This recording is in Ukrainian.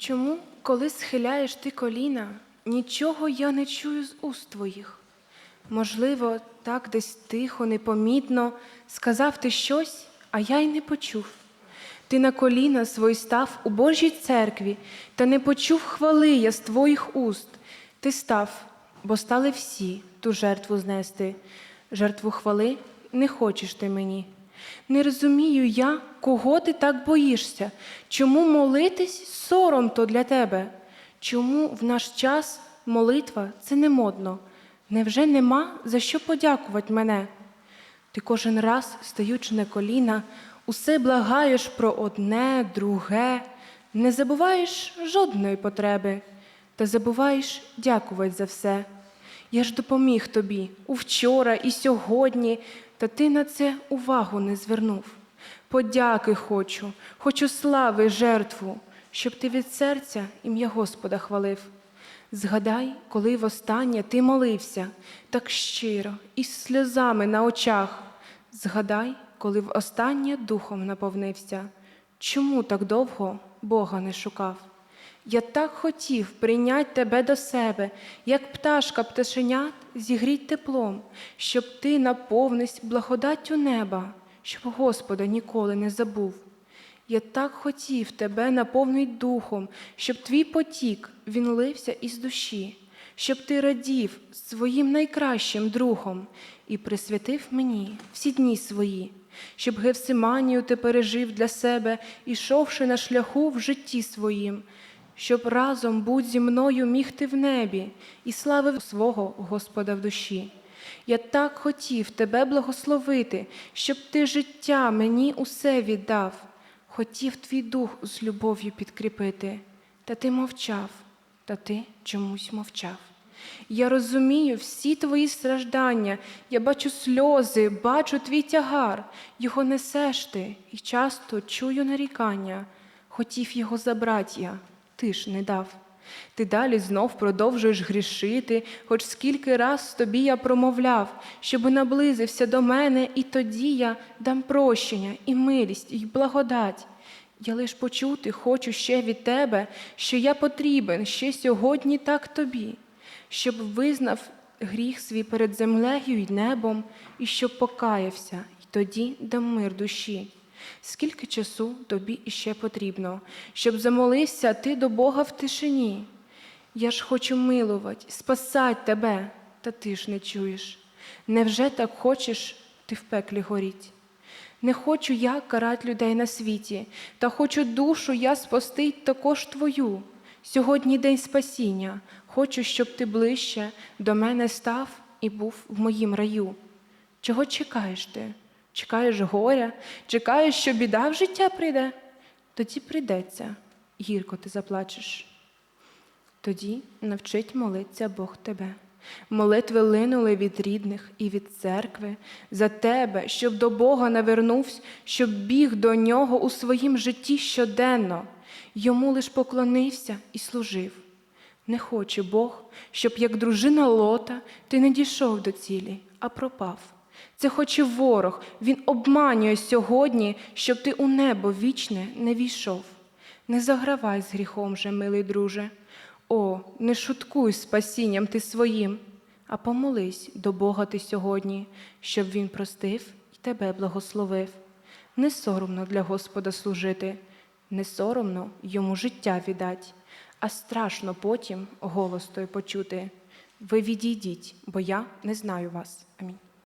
Чому, коли схиляєш ти коліна, нічого я не чую з уст твоїх? Можливо, так десь тихо, непомітно сказав ти щось, а я й не почув. Ти на коліна свої став у Божій церкві, та не почув хвали я з твоїх уст. Ти став, бо стали всі ту жертву знести. Жертву хвали не хочеш ти мені. Не розумію я, кого ти так боїшся, чому молитись сором то для тебе? Чому в наш час молитва це не модно? Невже нема за що подякувати мене? Ти кожен раз, стаючи на коліна, усе благаєш про одне, друге, не забуваєш жодної потреби, та забуваєш дякувати за все. Я ж допоміг тобі увчора і сьогодні, та ти на це увагу не звернув. Подяки хочу, хочу слави, жертву, щоб ти від серця ім'я Господа хвалив. Згадай, коли востаннє ти молився так щиро, із сльозами на очах. Згадай, коли востаннє духом наповнився. Чому так довго Бога не шукав? Я так хотів прийняти тебе до себе, як пташка пташенят зігріть теплом, щоб ти наповнись благодаттю неба, щоб Господа ніколи не забув. Я так хотів тебе наповнить духом, щоб твій потік він лився із душі, щоб ти радів своїм найкращим другом і присвятив мені всі дні свої, щоб Гевсиманію ти пережив для себе, ішовши на шляху в житті своїм, щоб разом будь зі мною міг ти в небі і славив свого Господа в душі. Я так хотів тебе благословити, щоб ти життя мені усе віддав. Хотів твій дух з любов'ю підкріпити, та ти мовчав, та ти чомусь мовчав. Я розумію всі твої страждання, я бачу сльози, бачу твій тягар, його несеш ти і часто чую нарікання. Хотів його забрати я, ти ж не дав. Ти далі знов продовжуєш грішити, хоч скільки раз тобі я промовляв, щоби наблизився до мене, і тоді я дам прощення, і милість, і благодать. Я лиш почути хочу ще від тебе, що я потрібен ще сьогодні так тобі, щоб визнав гріх свій перед землею й небом, і щоб покаявся, і тоді дам мир душі. Скільки часу тобі іще потрібно, щоб замолився ти до Бога в тишині? Я ж хочу милувати, спасать тебе, та ти ж не чуєш. Невже так хочеш ти в пеклі горіть? Не хочу я карать людей на світі, та хочу душу я спасти також твою. Сьогодні день спасіння. Хочу, щоб ти ближче до мене став і був в моїм раю. Чого чекаєш ти? Чекаєш горя, чекаєш, що біда в життя прийде? Тоді прийдеться, гірко ти заплачеш. Тоді навчить молитися Бог тебе. Молитви линули від рідних і від церкви за тебе, щоб до Бога навернувся, щоб біг до нього у своїм житті щоденно, йому лиш поклонився і служив. Не хоче Бог, щоб, як дружина лота, ти не дійшов до цілі, а пропав. Це хоче ворог, він обманює сьогодні, щоб ти у небо вічне не війшов. Не загравай з гріхом же, милий друже. О, не шуткуй спасінням ти своїм, а помолись до Бога ти сьогодні, щоб Він простив і тебе благословив. Не соромно для Господа служити, не соромно йому життя віддать, а страшно потім голос той почути. Ви відійдіть, бо я не знаю вас. Амінь.